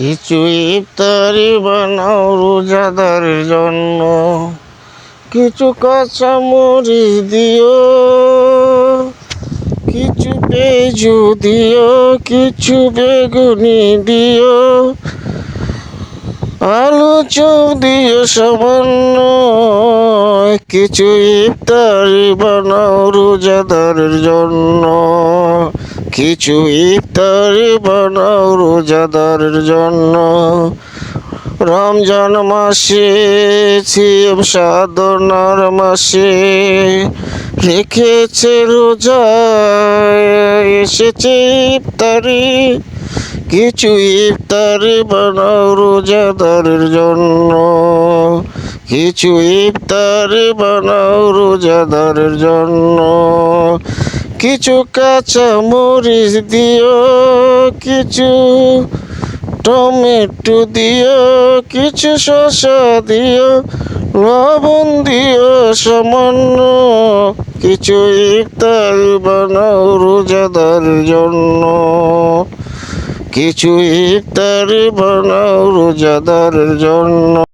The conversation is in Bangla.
কিছু ইফতারি বানাও রোজাদারের জন্য। কিছু কাঁচা মরিচ দিও, কিছু পেঁজু দিও, কিছু বেগুনি দিও। আলু চপ দিও সামান্য কিছু ইফতারি বানাও রোজাদারের জন্য। কিছু ইফতারি বানাও রোজাদারের জন্য। রমজান মাসে শিব সাধনার মাসে রেখেছে রোজা এসেছে ইফতারি। কিছু ইফতারি বানাও রোজাদারের জন্য। কিছু ইফতারি বানাও রোজাদারের জন্য। কিছু কাঁচা মরিচ দিও, কিছু টমেটো দিও, কিছু শসা দিও, লবণ দিও সামান্য, কিছু ইফতারি বানাও রোজাদারের জন্য। কিছু ইফতারি বানাও রোজাদারের জন্য।